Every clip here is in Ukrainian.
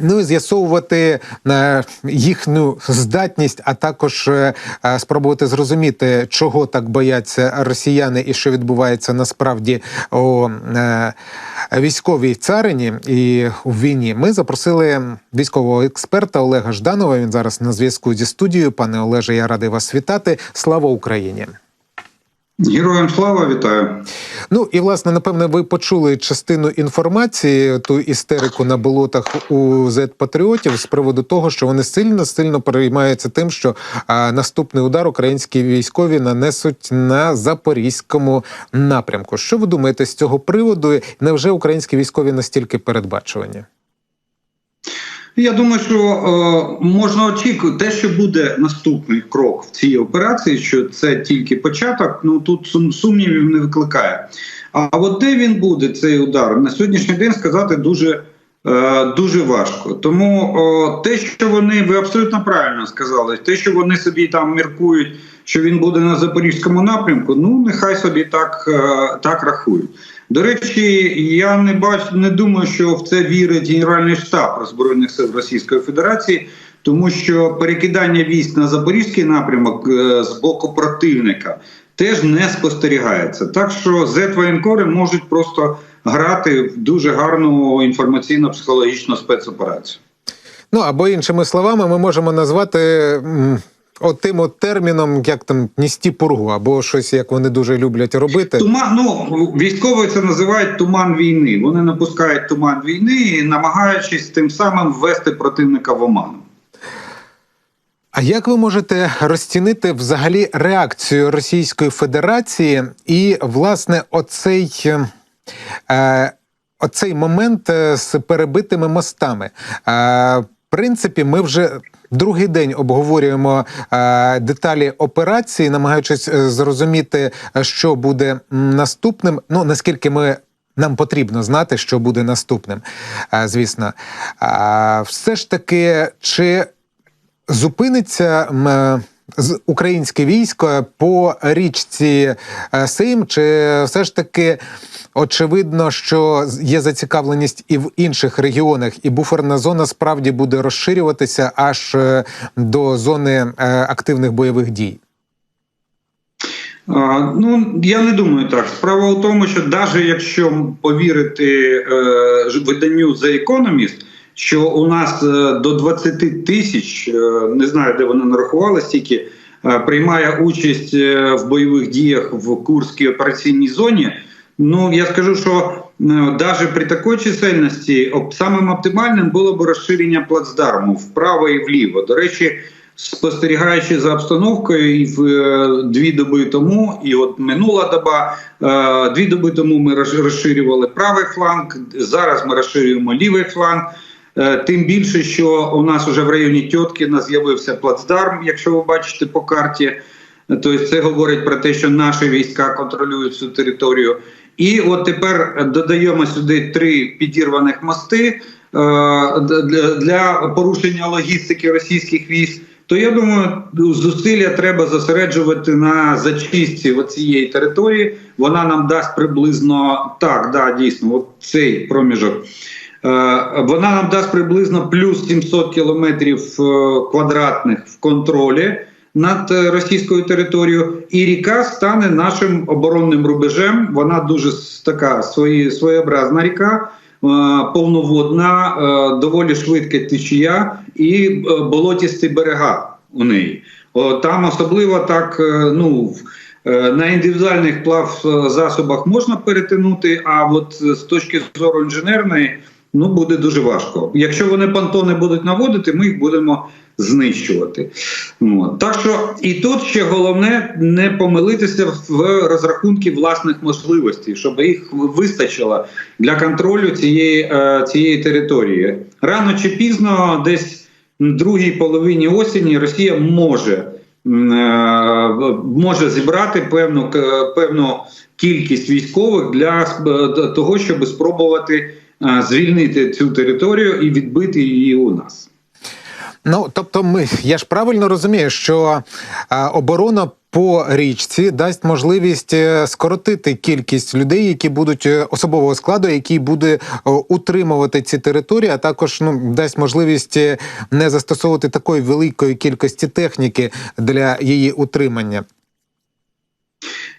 Ну і з'ясовувати е, їхню здатність, а також е, е, спробувати зрозуміти, чого так бояться росіяни і що відбувається насправді у військовій царині і у війні. Ми запросили військового експерта Олега Жданова. Він зараз на зв'язку зі студією. Пане Олеже, я радий вас вітати. Слава Україні! Героям слава вітаю. Ну і власне, напевне, ви почули частину інформації, ту істерику на болотах у зет-патріотів з приводу того, що вони сильно сильно переймаються тим, що а, наступний удар українські військові нанесуть на запорізькому напрямку. Що ви думаєте з цього приводу? Невже українські військові настільки передбачувані? Я думаю, що е, можна очікувати те, що буде наступний крок в цій операції, що це тільки початок. Ну тут сумнівів не викликає. А от де він буде цей удар на сьогоднішній день сказати дуже е, дуже важко. Тому о, те, що вони ви абсолютно правильно сказали, те, що вони собі там міркують, що він буде на запорізькому напрямку, ну нехай собі так, е, так рахують. До речі, я не бачу, не думаю, що в це вірить Генеральний штаб Збройних сил Російської Федерації, тому що перекидання військ на запорізький напрямок е, з боку противника теж не спостерігається. Так що зет-воєнкори можуть просто грати в дуже гарну інформаційно-психологічну спецоперацію. Ну або іншими словами, ми можемо назвати. Отим от терміном, як там ністі пургу, або щось, як вони дуже люблять робити. Туман, ну військові це називають туман війни. Вони напускають туман війни, намагаючись тим самим ввести противника в оману. А як ви можете розцінити взагалі реакцію Російської Федерації і, власне, оцей, е, оцей момент е, з перебитими мостами? Е, в принципі, ми вже. Другий день обговорюємо е, деталі операції, намагаючись е, зрозуміти, що буде наступним. Ну наскільки ми нам потрібно знати, що буде наступним, е, звісно. е, все ж таки, чи зупиниться е, українське військо по річці е, Сейм, чи все ж таки очевидно, що є зацікавленість і в інших регіонах, і буферна зона справді буде розширюватися аж е, до зони е, активних бойових дій? Ну я не думаю так. Справа у тому, що навіть якщо повірити е, виданню The Economist, що у нас е, до 20 тисяч, е, не знаю, де вони нарахували стільки, е, приймає участь в бойових діях в Курській операційній зоні. Ну я скажу, що навіть при такій чисельності самим оптимальним було б розширення плацдарму вправо і вліво. До речі, спостерігаючи за обстановкою, і в дві доби тому, і от минула доба, дві доби тому ми роз- розширювали правий фланг. Зараз ми розширюємо лівий фланг. Е, Тим більше, що у нас вже в районі Тьоткіна з'явився плацдарм, якщо ви бачите по карті. Тобто це говорить про те, що наші війська контролюють цю територію. І от тепер додаємо сюди три підірваних мости е, для порушення логістики російських військ. То я думаю, зусилля треба зосереджувати на зачистці цієї території. Вона нам дасть приблизно так, да, дійсно, от цей проміжок. Е, Вона нам дасть приблизно плюс 700 кілометрів е, квадратних в контролі над е, російською територією, і ріка стане нашим оборонним рубежем. Вона дуже така свої, своєобразна ріка, повноводна, доволі швидка течія і болотісті берега у неї. Там особливо так, ну. На індивідуальних плав засобах можна перетинути, а от з точки зору інженерної ну буде дуже важко. Якщо вони понтони будуть наводити, ми їх будемо знищувати. От. Так що і тут ще головне не помилитися в розрахунки власних можливостей, щоб їх вистачило для контролю цієї, е, цієї території. Рано чи пізно, десь в другій половині осені, Росія може. е, Може зібрати певну певну кількість військових для того, щоб спробувати е, звільнити цю територію і відбити її у нас. Ну тобто, ми я ж правильно розумію, що а, оборона по річці дасть можливість е, скоротити кількість людей, які будуть е, особового складу, який буде е, утримувати ці території, а також ну дасть можливість е, не застосовувати такої великої кількості техніки для її утримання.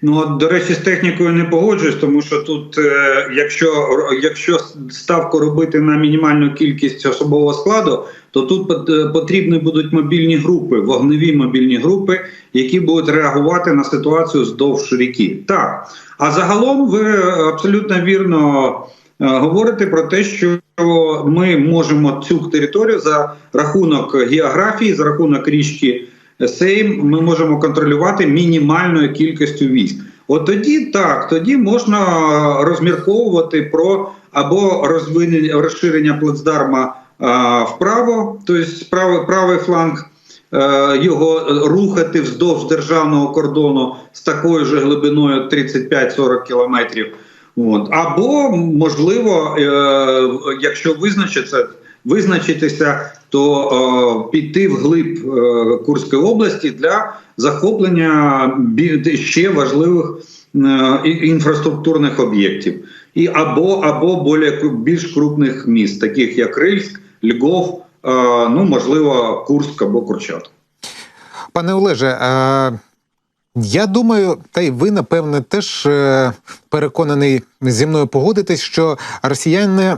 Ну, от, до речі, з технікою не погоджуюсь, тому що тут, е, якщо, якщо ставку робити на мінімальну кількість особового складу, то тут е, потрібні будуть мобільні групи, вогневі мобільні групи, які будуть реагувати на ситуацію здовж ріки. Так. А загалом ви абсолютно вірно е, говорите про те, що ми можемо цю територію за рахунок географії, за рахунок річки Сейм ми можемо контролювати мінімальною кількістю військ. От тоді так, тоді можна розмірковувати про або розвинення розширення плацдарма а, вправо, тобто правий, правий фланг. е, Його рухати вздовж державного кордону з такою ж глибиною 35-40 кілометрів. От. Або, можливо, е, якщо визначиться, визначитися, то е, піти вглиб е, Курської області для захоплення ще важливих е, інфраструктурних об'єктів, і або або більш крупних міст, таких як Рильськ, Львов, ну можливо, Курськ або Курчатов. Пане Олеже, я думаю, та й ви, напевне, теж переконаний зі мною погодитесь, що росіяни.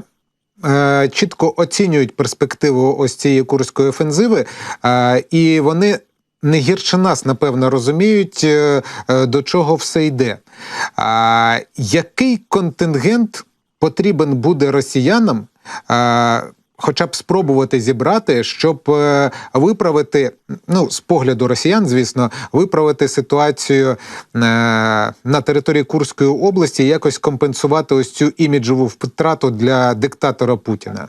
Е, Чітко оцінюють перспективу ось цієї курської офензиви, е, і вони не гірше нас, напевно, розуміють, е, до чого все йде. А який контингент потрібен буде росіянам? Хоча б спробувати зібрати, щоб е, виправити, ну з погляду росіян, звісно, виправити ситуацію е, на території Курської області, якось компенсувати ось цю іміджову втрату для диктатора Путіна.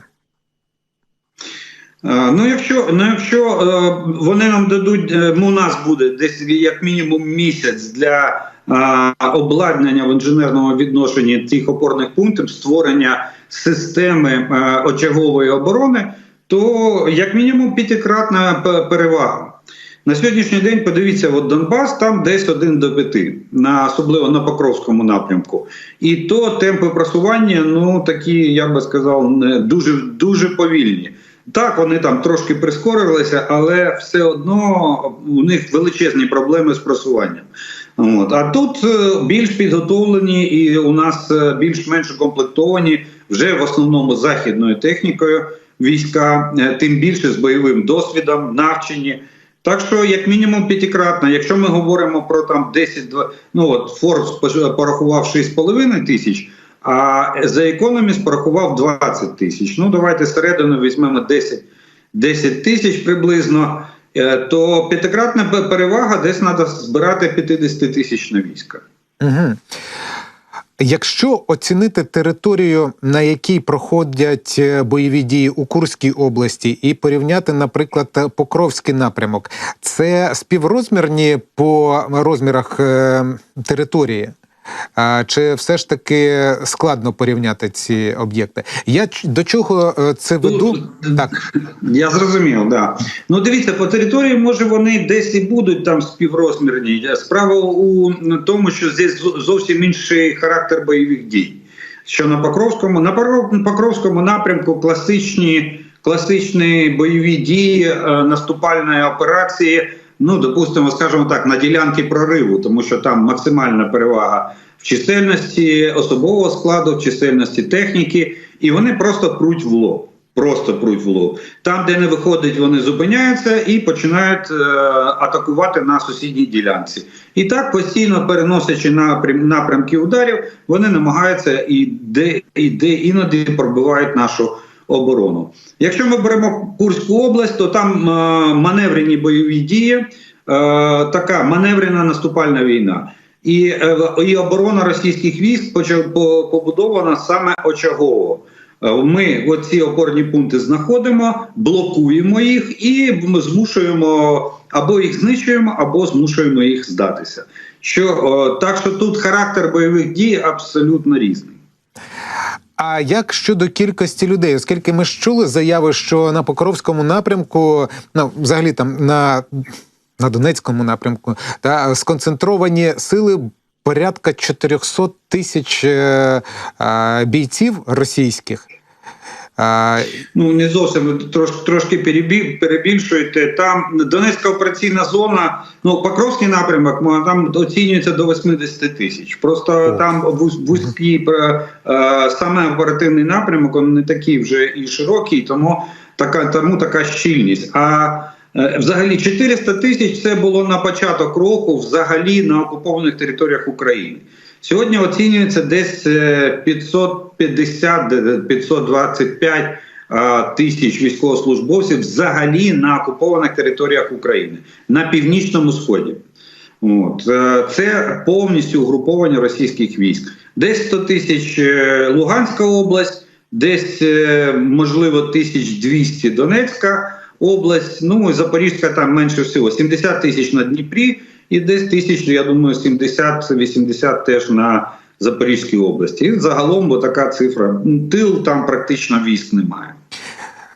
Е, Ну, якщо ну, якщо вони нам дадуть, ну, у нас буде десь як мінімум місяць для обладнання в інженерному відношенні цих опорних пунктів, створення системи е, очагової оборони, то як мінімум п'ятикратна перевага. На сьогоднішній день подивіться, от Донбас там десь один до п'яти, на особливо на Покровському напрямку. І то темпи просування, ну такі, я би сказав, дуже дуже повільні. Так, вони там трошки прискорилися, але все одно у них величезні проблеми з просуванням. От. А тут е, більш підготовлені і у нас е, більш-менш укомплектовані вже в основному західною технікою війська, е, тим більше з бойовим досвідом, навчені. Так що, як мінімум, п'ятикратна. Якщо ми говоримо про там 10, два- ну от Форбс порахував 6,5 тисяч, а за Economist порахував 20 тисяч. Ну, давайте середину візьмемо 10, 10 тисяч приблизно. Е, То п'ятикратна перевага десь треба збирати 50 тисяч на війська. Угу. Якщо оцінити територію, на якій проходять е, бойові дії у Курській області, і порівняти, наприклад, Покровський напрямок, це співрозмірні по розмірах е, території. Чи все ж таки складно порівняти ці об'єкти? Я до чого е, це веду? Тут- Так, Я зрозумів, да. Ну дивіться, по території, може, вони десь і будуть там співрозмірні. Справа у тому, що здесь зовсім інший характер бойових дій. Що на Покровському, на Покров- Покровському напрямку класичні, класичні бойові дії е, наступальної операції. Ну, допустимо, скажімо так, на ділянки прориву, тому що там максимальна перевага в чисельності особового складу, в чисельності техніки, і вони просто пруть в лоб. Просто пруть в лоб. Там, де не виходить, вони зупиняються і починають е, атакувати на сусідній ділянці. І так, постійно переносячи напрям, напрямки ударів, вони намагаються і де, і де іноді пробивають нашу оборону. Якщо ми беремо Курську область, то там е, маневрені бойові дії, е, така маневрена наступальна війна. І, е, і оборона російських військ побудована саме очагово. Ми оці опорні пункти знаходимо, блокуємо їх і змушуємо або їх знищуємо, або змушуємо їх здатися. Що так, що тут характер бойових дій абсолютно різний. А як щодо кількості людей, оскільки ми ж чули заяви, що на Покровському напрямку, ну взагалі там на на Донецькому напрямку, та сконцентровані сили порядка 400 тисяч е, е, бійців російських. Ну не зовсім трошки перебі- перебільшуєте. Там Донецька операційна зона, ну Покровський напрямок, мо- там оцінюється до 80 тисяч. Просто О. там вуз- вузький е, е, саме оперативний напрямок, він не такий вже і широкий, тому така тому така щільність. А е, Взагалі 400 тисяч це було на початок року, взагалі на окупованих територіях України. Сьогодні оцінюється десь е, 550-525 тисяч військовослужбовців взагалі на окупованих територіях України на північному сході. От. е, Це повністю угруповання російських військ. Десь 100 тисяч е, Луганська область, десь, е, можливо, 1200 Донецька область, ну і Запорізька там менше всього. 70 тисяч на Дніпрі і десь тисяч, я думаю, 70-80 теж на Запорізькій області. І загалом, бо така цифра. Тил там практично військ немає.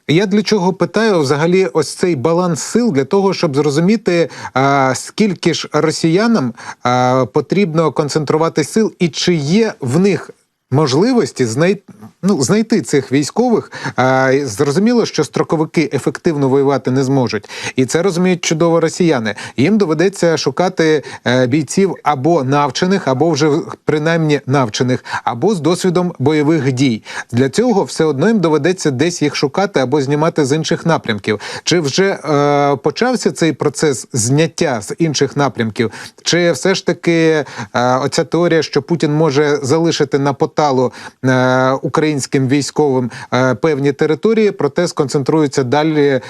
Я для чого питаю взагалі ось цей баланс сил для того, щоб зрозуміти, а, скільки ж росіянам а, потрібно концентрувати сил, і чи є в них можливості знайти, ну, знайти цих військових. А, зрозуміло, що строковики ефективно воювати не зможуть, і це розуміють чудово росіяни. Їм доведеться шукати е, бійців або навчених, або вже принаймні навчених, або з досвідом бойових дій. Для цього все одно їм доведеться десь їх шукати або знімати з інших напрямків. Чи вже е, почався цей процес зняття з інших напрямків? Чи все ж таки е, оця теорія, що Путін може залишити на поталу е, українським військовим е, певні території, проте сконцентруються далі е,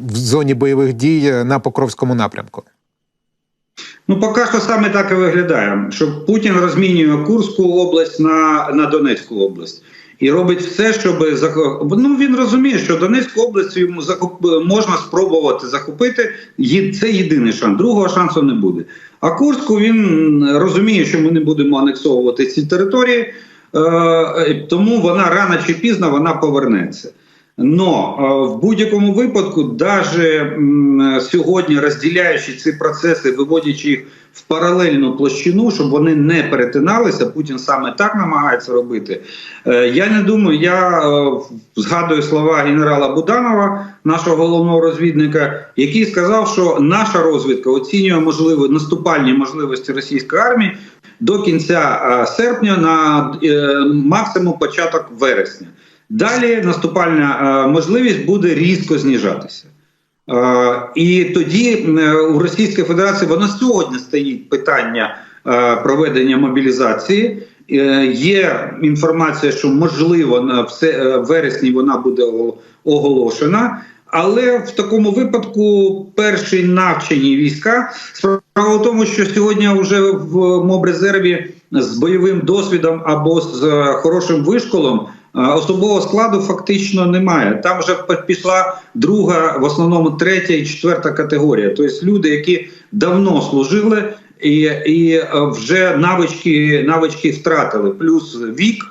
в зоні бойових дій на Покровському напрямку? Ну, поки що саме так і виглядає, що Путін розмінює Курську область на, на Донецьку область. І робить все, щоб ну він розуміє, що Донецьку область йому захоп... можна спробувати захопити. Це єдиний шанс. Другого шансу не буде. А Курську він розуміє, що ми не будемо анексовувати ці території, е, тому вона рано чи пізно вона повернеться. Но в будь-якому випадку, даже сьогодні розділяючи ці процеси, виводячи їх в паралельну площину, щоб вони не перетиналися, Путін саме так намагається робити. Е, Я не думаю, я е, згадую слова генерала Буданова, нашого головного розвідника, який сказав, що наша розвідка оцінює можливі наступальні можливості російської армії до кінця е, серпня на максимум початок вересня. Далі наступальна е, можливість буде різко зніжатися. Е, і тоді е, у Російської Федерації воно сьогодні стоїть питання проведення мобілізації. Є інформація, що можливо на вересні вона буде оголошена. Але в такому випадку перші навчені війська справа в тому, що сьогодні вже в мобрезерві з бойовим досвідом або з хорошим вишколом особового складу фактично немає. Там вже пішла друга, в основному третя і четверта категорія. Тобто люди, які давно служили і, і е, вже навички, навички втратили, плюс вік,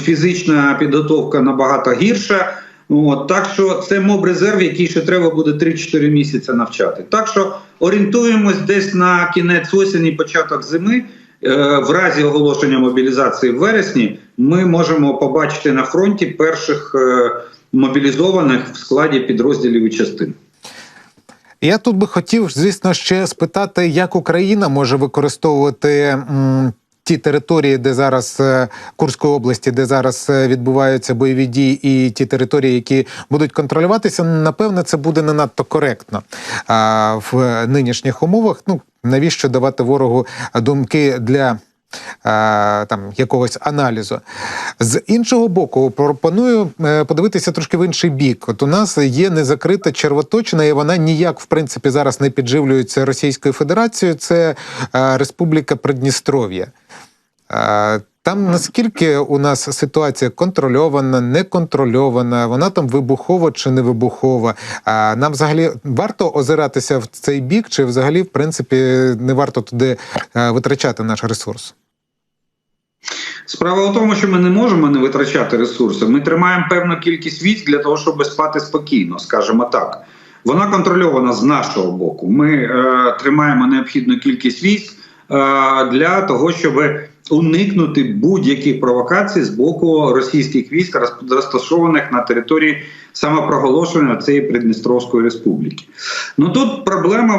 фізична підготовка набагато гірша. От, так що це моб-резерв, який ще треба буде 3-4 місяці навчати. Так що орієнтуємось десь на кінець осені, початок зими. Е, В разі оголошення мобілізації в вересні ми можемо побачити на фронті перших е, мобілізованих в складі підрозділів і частин. Я тут би хотів, звісно, ще спитати, як Україна може використовувати. Ті території, де зараз е, Курської області, де зараз е, відбуваються бойові дії, і ті території, які будуть контролюватися, напевне, це буде не надто коректно а, в нинішніх умовах. Ну навіщо давати ворогу думки для там якогось аналізу. З іншого боку, пропоную е, подивитися трошки в інший бік. От у нас є незакрита червоточина, і вона ніяк в принципі зараз не підживлюється Російською Федерацією. Це е, Республіка Придністров'я. Там наскільки у нас ситуація контрольована, неконтрольована, вона там вибухова чи не вибухова. А нам взагалі варто озиратися в цей бік, чи взагалі, в принципі, не варто туди е, витрачати наш ресурс? Справа в тому, що ми не можемо не витрачати ресурси. Ми тримаємо певну кількість військ для того, щоб спати спокійно, скажімо так. вона контрольована з нашого боку. Ми е, тримаємо необхідну кількість військ е, для того, щоб уникнути будь-яких провокацій з боку російських військ, розташованих на території самопроголошення цієї Придністровської республіки. Ну тут проблема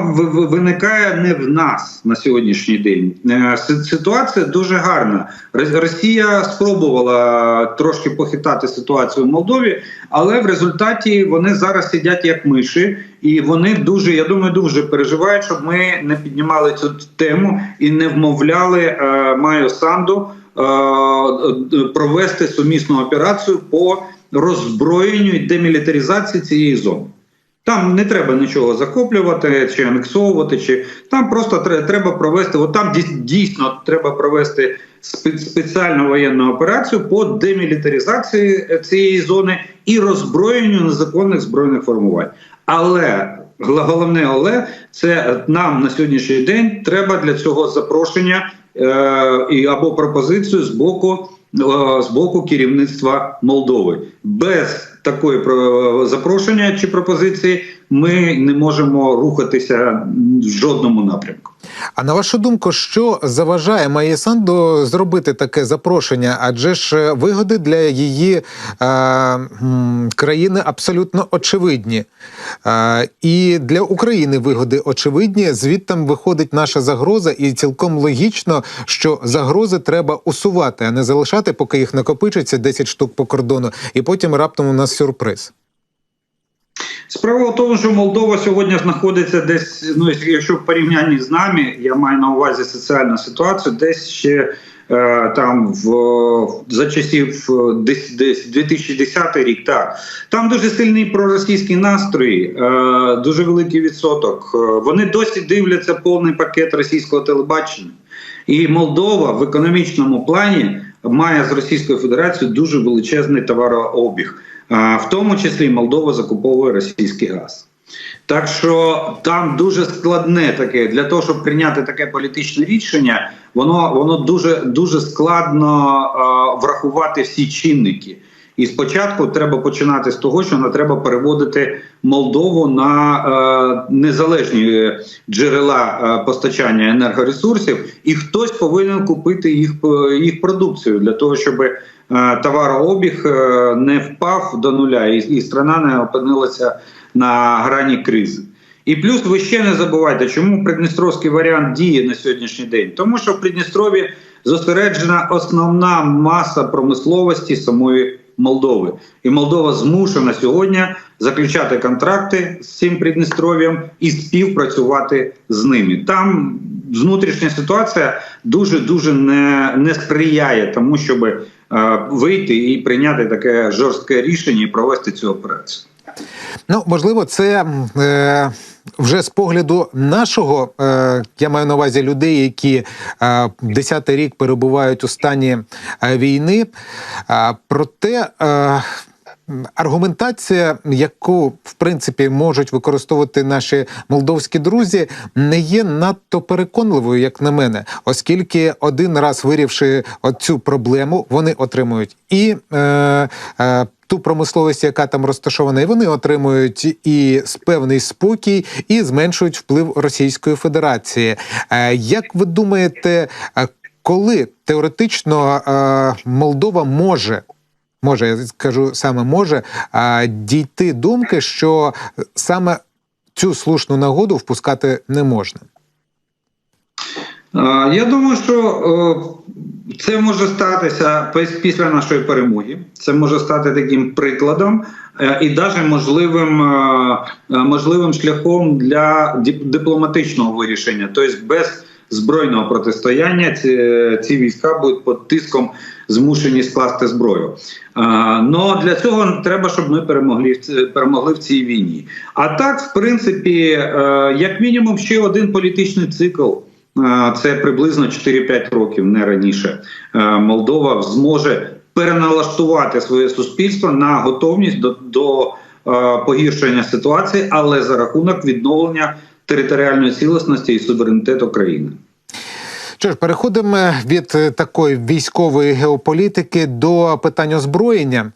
виникає не в нас на сьогоднішній день. Е, Ситуація дуже гарна. Ро- Росія спробувала трошки похитати ситуацію в Молдові, але в результаті вони зараз сидять як миші, і вони дуже, я думаю, дуже переживають, щоб ми не піднімали цю тему і не вмовляли е, Майо Санду провести сумісну операцію по роззброєнню і демілітаризації цієї зони. Там не треба нічого захоплювати чи анексовувати, чи там просто треба провести. От там дійсно треба провести спеціальну воєнну операцію по демілітаризації е, цієї зони і роззброєнню незаконних збройних формувань. Але головне, але це нам на сьогоднішній день треба для цього запрошення е, або пропозицію з боку е, з боку керівництва Молдови. Без такої про- запрошення чи пропозиції ми не можемо рухатися в жодному напрямку. А на вашу думку, що заважає Майї Санду зробити таке запрошення? Адже ж е, вигоди для її е, країни абсолютно очевидні. Е, і для України вигоди очевидні. Звідтам виходить наша загроза, і цілком логічно, що загрози треба усувати, а не залишати, поки їх накопичиться 10 штук по кордону, і потім раптом у нас сюрприз. Справа в тому, що Молдова сьогодні знаходиться десь, ну якщо в порівнянні з нами, я маю на увазі соціальну ситуацію, десь ще е, там в за часів е, десь десь 2010 рік. Так там дуже сильний проросійський настрої, е, дуже великий відсоток. Е, Вони досі дивляться повний пакет російського телебачення. І Молдова в економічному плані має з Російською Федерацією дуже величезний товарообіг. В тому числі Молдова закуповує російський газ. Так що там дуже складне таке для того, щоб прийняти таке політичне рішення, воно воно дуже дуже складно е, врахувати всі чинники. І спочатку треба починати з того, що не треба переводити Молдову на е, незалежні джерела е, постачання енергоресурсів, і хтось повинен купити їх е, їх продукцію для того, щоб е, товарообіг е, не впав до нуля, і, і страна не опинилася на грані кризи. І плюс ви ще не забувайте, чому придністровський варіант діє на сьогоднішній день, тому що в Придністрові зосереджена основна маса промисловості самої Молдови, і Молдова змушена сьогодні заключати контракти з цим Придністров'ям і співпрацювати з ними. Там внутрішня ситуація дуже дуже не, не сприяє тому, щоб е, вийти і прийняти таке жорстке рішення і провести цю операцію. Ну, можливо, це е, вже з погляду нашого, е, я маю на увазі людей, які е, десятий рік перебувають у стані е, війни. Проте. Аргументація, яку в принципі можуть використовувати наші молдовські друзі, не є надто переконливою, як на мене, оскільки один раз вирівши цю проблему, вони отримують і е, е, ту промисловість, яка там розташована, і вони отримують і певний спокій, і зменшують вплив Російської Федерації. Е, як ви думаєте, е, коли теоретично е, Молдова може? Може, я скажу саме може а, дійти думки, що саме цю слушну нагоду впускати не можна. Я думаю, що е, це може статися після нашої перемоги. Це може стати таким прикладом е, і навіть можливим, е, можливим шляхом для дипломатичного вирішення, тобто без збройного протистояння ці, ці війська будуть під тиском змушені скласти зброю. Але для цього треба, щоб ми перемогли перемогли в цій війні. А так, в принципі, е, як мінімум, ще один політичний цикл. Це приблизно 4-5 років, не раніше. Е, Молдова зможе переналаштувати своє суспільство на готовність до, до е, погіршення ситуації, але за рахунок відновлення територіальної цілісності і суверенітету країни. Що ж, переходимо від е, такої військової геополітики до питань озброєння.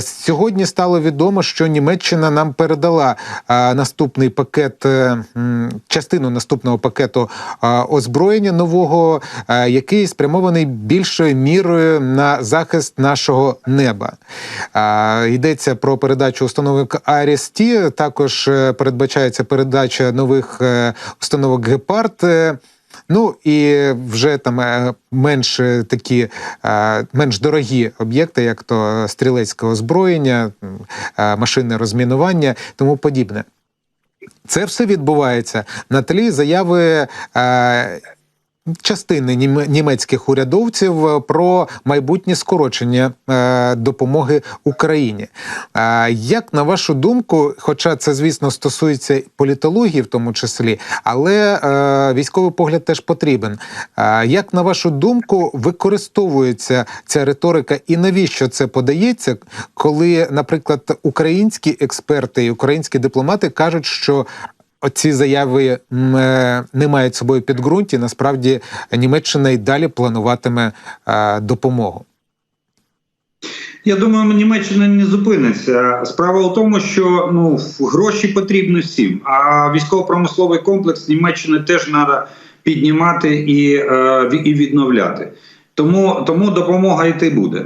Сьогодні стало відомо, що Німеччина нам передала наступний пакет, е, частину наступного пакету озброєння нового, який спрямований більшою мірою на захист нашого неба. Йдеться про передачу установок АРСТ, також е, передбачається передача нових установок Гепард. Ну і вже там е, менш е, такі е, менш дорогі об'єкти, як то стрілецьке озброєння, машинне розмінування, тому подібне. Це все відбувається на тлі заяви. Частини нім- німецьких урядовців е, про майбутнє скорочення е, допомоги Україні. Е, як на вашу думку, хоча це звісно стосується політології, в тому числі, але військовий погляд теж потрібен. Як на вашу думку, використовується ця риторика, і навіщо це подається, коли, наприклад, українські експерти і українські дипломати кажуть, що Оці заяви е, не мають собою підґрунті. Насправді Німеччина й далі плануватиме е, допомогу. Я думаю, Німеччина не зупиниться. Справа у тому, що ну гроші потрібні всім. А військово-промисловий комплекс Німеччини теж треба піднімати і, е, і відновляти. Тому, тому допомога йти буде.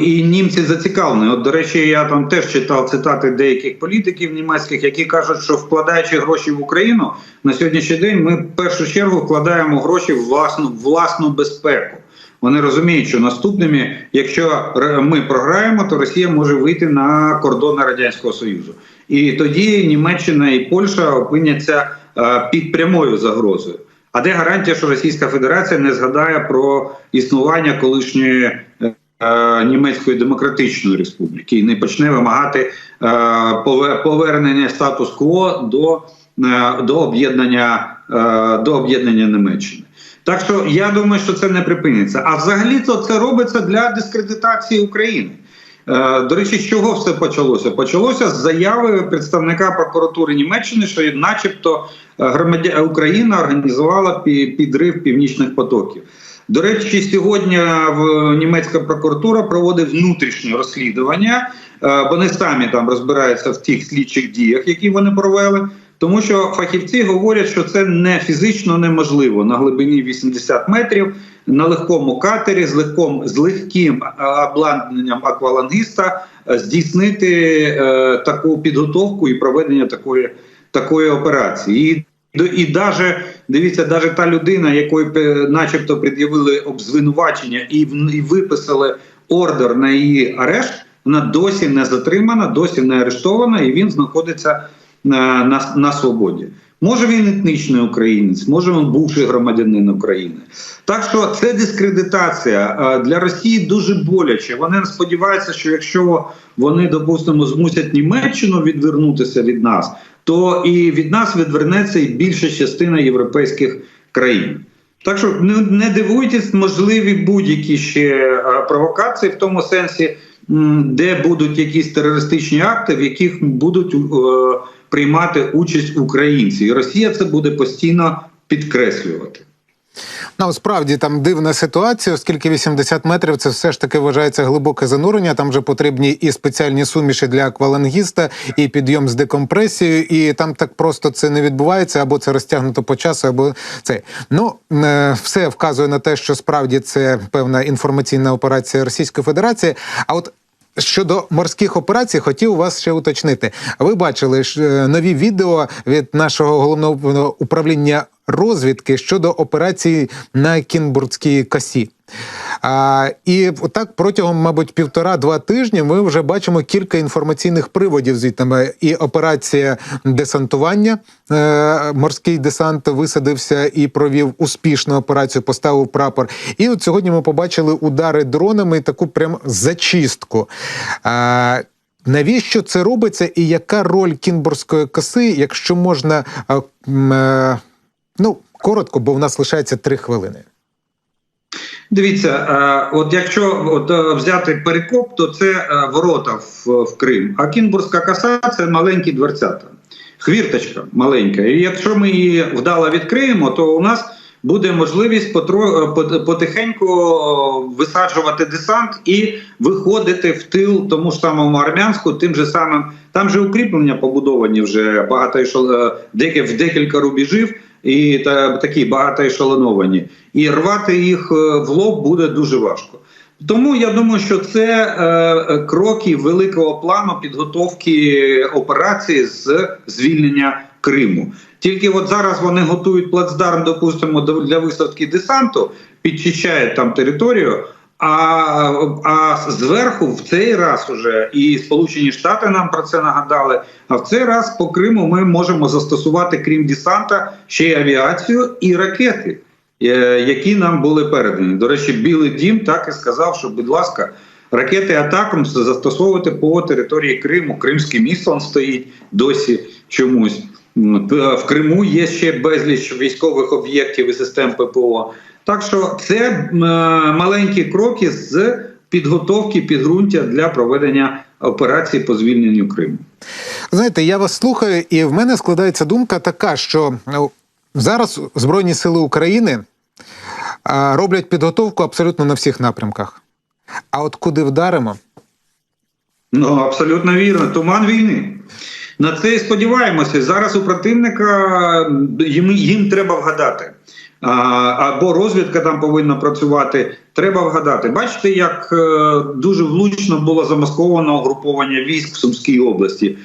І німці зацікавлені. От, до речі, я там теж читав цитати деяких політиків німецьких, які кажуть, що вкладаючи гроші в Україну на сьогоднішній день, ми в першу чергу вкладаємо гроші в власну, власну безпеку. Вони розуміють, що наступними, якщо ми програємо, то Росія може вийти на кордони Радянського Союзу. І тоді Німеччина і Польща опиняться е, під прямою загрозою. А де гарантія, що Російська Федерація не згадає про існування колишньої е, німецької демократичної республіки і не почне вимагати е, повернення статус-кво до, е, до об'єднання е, до об'єднання Німеччини? Так що я думаю, що це не припиниться. А взагалі то це робиться для дискредитації України. Е, До речі, з чого все почалося? Почалося з заяви представника прокуратури Німеччини, що, начебто, е, громадя... Україна організувала підрив північних потоків. До речі, сьогодні в німецька прокуратура проводить внутрішнє розслідування. Е, Вони самі там розбираються в тих слідчих діях, які вони провели. Тому що фахівці говорять, що це не фізично неможливо на глибині 80 метрів на легкому катері з легком з легким е, обладнанням аквалангіста е, здійснити е, таку підготовку і проведення такої, такої операції. І і даже дивіться, даже та людина, якої начебто пред'явили обзвинувачення і, і виписали ордер на її арешт, вона досі не затримана, досі не арештована, і він знаходиться е, на, на свободі. Може він етнічний українець, може він бувший громадянин України. Так що це дискредитація для Росії дуже боляче. Вони сподіваються, що якщо вони, допустимо, змусять Німеччину відвернутися від нас, то і від нас відвернеться і більша частина європейських країн. Так що не, дивуйтесь, можливі будь-які ще провокації в тому сенсі, де будуть якісь терористичні акти, в яких будуть е, приймати участь українці, і Росія це буде постійно підкреслювати. Ну, справді там дивна ситуація, оскільки 80 метрів це все ж таки вважається глибоке занурення. Там вже потрібні і спеціальні суміші для аквалангіста, і підйом з декомпресією, і там так просто це не відбувається, або це розтягнуто по часу, або це. Ну е, все вказує на те, що справді це певна інформаційна операція Російської Федерації. А от Щодо морських операцій, хотів вас ще уточнити. Ви бачили е, нові відео від нашого головного управління розвідки щодо операції на Кінбурзькій косі. А, і отак протягом, мабуть, півтора-два тижні ми вже бачимо кілька інформаційних приводів звідти. І операція десантування. Е, морський десант висадився і провів успішну операцію, поставив прапор. І от сьогодні ми побачили удари дронами таку прям зачистку. А, навіщо це робиться, і яка роль кінбурзької коси, якщо можна е, е, ну коротко, бо в нас лишається три хвилини. Дивіться, е, от якщо от, е, взяти перекоп, то це е, ворота в, в Крим. А Кінбурзька коса це маленькі дверцята, хвірточка маленька. І якщо ми її вдало відкриємо, то у нас буде можливість потро, е, потихеньку висаджувати десант і виходити в тил тому ж самому армянську, тим же самим там же укріплення побудовані вже багато ешел- деки- в декілька рубежів. І та, такі багатоешелоновані. І рвати їх е, в лоб буде дуже важко. Тому я думаю, що це е, е, кроки великого плану підготовки операції з звільнення Криму. Тільки от зараз вони готують плацдарм, допустимо, до- для висадки десанту, підчищають там територію. А, а зверху в цей раз уже і Сполучені Штати нам про це нагадали. А в цей раз по Криму ми можемо застосувати, крім десанта, ще й авіацію і ракети, е, які нам були передані. До речі, Білий Дім так і сказав, що, будь ласка, ракети атакам застосовувати по території Криму. Кримський міст он стоїть досі чомусь. П- В Криму є ще безліч військових об'єктів і систем ППО. Так що це е, маленькі кроки з підготовки підґрунтя для проведення операції по звільненню Криму. Знаєте, я вас слухаю, і в мене складається думка така, що ну, зараз Збройні Сили України роблять підготовку абсолютно на всіх напрямках. А от куди вдаримо? Ну абсолютно вірно. Туман війни. На це і сподіваємося. Зараз у противника їм, їм треба вгадати. Або розвідка там повинна працювати. Треба вгадати. Бачите, як е, дуже влучно було замасковано угруповання військ в Сумській області.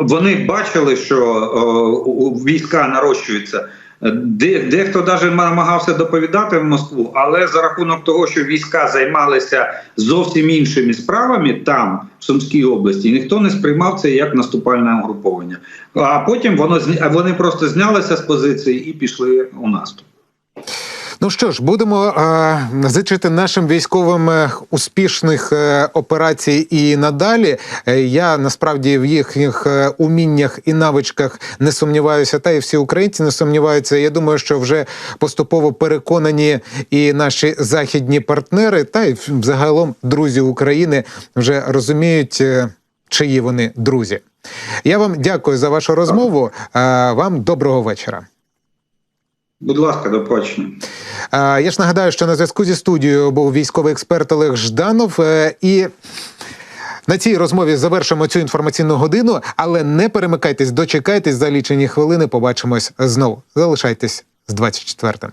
Вони бачили, що е, війська нарощуються. Де, дехто навіть намагався доповідати в Москву, але за рахунок того, що війська займалися зовсім іншими справами там, в Сумській області, ніхто не сприймав це як наступальне угруповання. А потім воно вони просто знялися з позиції і пішли у наступ. Ну що ж, будемо е, зичити нашим військовим е, успішних е, операцій і надалі. Е, я насправді в їхніх уміннях і навичках не сумніваюся, та і всі українці не сумніваються. Я думаю, що вже поступово переконані і наші західні партнери, та й взагалом друзі України вже розуміють, чиї вони друзі. Я вам дякую за вашу розмову. Вам доброго вечора. Будь ласка, до побачення. Я ж нагадаю, що на зв'язку зі студією був військовий експерт Олег Жданов. Е, І на цій розмові завершимо цю інформаційну годину, але не перемикайтесь, дочекайтесь за лічені хвилини. Побачимось знову. Залишайтесь з 24-м.